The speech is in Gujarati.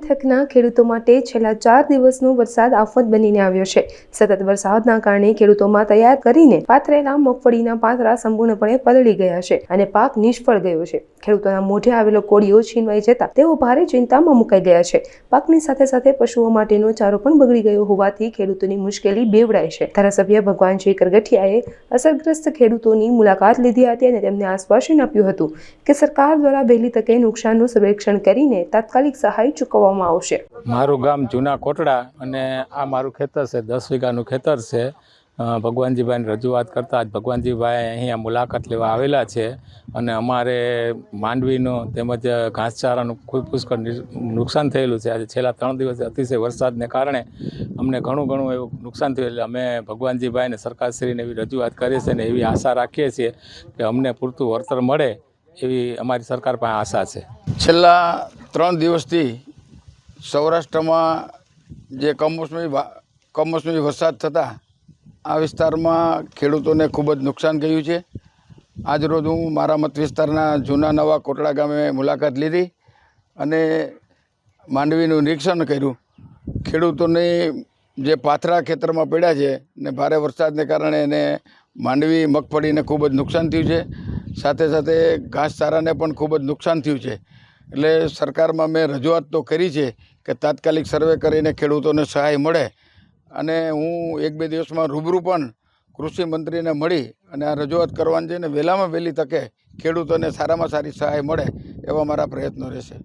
પંથકના ખેડૂતો માટે છેલ્લા ચાર દિવસનો વરસાદ આફત બનીને આવ્યો છે. સતત વરસાદના કારણે ખેડૂતોમાં તૈયાર કરીને પાથરેલા મગફળીના પાથરા સંપૂર્ણપણે પલળી ગયા છે અને પાક નિષ્ફળ ગયો છે. ખેડૂતોના મોઢે આવેલો કોળીઓ છીનવાઈ જતા તેઓ ભારે ચિંતામાં મુકાઈ ગયા છે. પાકની સાથે સાથે પશુઓ માટેનો ચારો પણ બગડી ગયો હોવાથી ખેડૂતોની મુશ્કેલી બેવડાય છે. ધારાસભ્ય ભગવાનજી કરગઠિયાએ અસરગ્રસ્ત ખેડૂતોની મુલાકાત લીધી હતી અને તેમને આશ્વાસન આપ્યું હતું કે સરકાર દ્વારા વહેલી તકે નુકસાનનું સર્વેક્ષણ કરીને તાત્કાલિક સહાય ચૂકવવામાં આવશે. મારું ગામ જૂના કોટડા અને આ મારું ખેતર છે દસ વીઘાનું ખેતર છે. ભગવાનજીભાઈની રજૂઆત કરતાં જ ભગવાનજીભાઈ અહીંયા મુલાકાત લેવા આવેલા છે અને અમારે માંડવીનું તેમજ ઘાસચારાનું ખૂબ પુષ્કળ નુકસાન થયેલું છે. આજે છેલ્લા ત્રણ દિવસ અતિશય વરસાદને કારણે અમને ઘણું ઘણું એવું નુકસાન થયું એટલે અમે ભગવાનજીભાઈને સરકારશ્રીને એવી રજૂઆત કરીએ છીએ અને એવી આશા રાખીએ છીએ કે અમને પૂરતું વળતર મળે એવી અમારી સરકાર પાસે આશા છે. છેલ્લા ત્રણ દિવસથી સૌરાષ્ટ્રમાં જે કમોસમી કમોસમી વરસાદ થતાં, આ વિસ્તારમાં ખેડૂતોને ખૂબ જ નુકસાન ગયું છે. આજરોજ હું મારા મત વિસ્તારના જૂના નવા કોટડા ગામે મુલાકાત લીધી અને માંડવીનું નિરીક્ષણ કર્યું. ખેડૂતોને જે પાથરા ખેતરમાં પડ્યા છે ને ભારે વરસાદને કારણે એને માંડવી, મગફળીને ખૂબ જ નુકસાન થયું છે. સાથે સાથે ઘાસચારાને પણ ખૂબ જ નુકસાન થયું છે. એટલે સરકારમાં મેં રજૂઆત તો કરી છે કે તાત્કાલિક સર્વે કરીને ખેડૂતોને સહાય મળે અને હું એક બે દિવસમાં રૂબરૂ પણ કૃષિ મંત્રીને મળી અને આ રજૂઆત કરવાની છે ને વહેલામાં વહેલી તકે ખેડૂતોને સારામાં સારી સહાય મળે એવા મારા પ્રયત્નો રહેશે.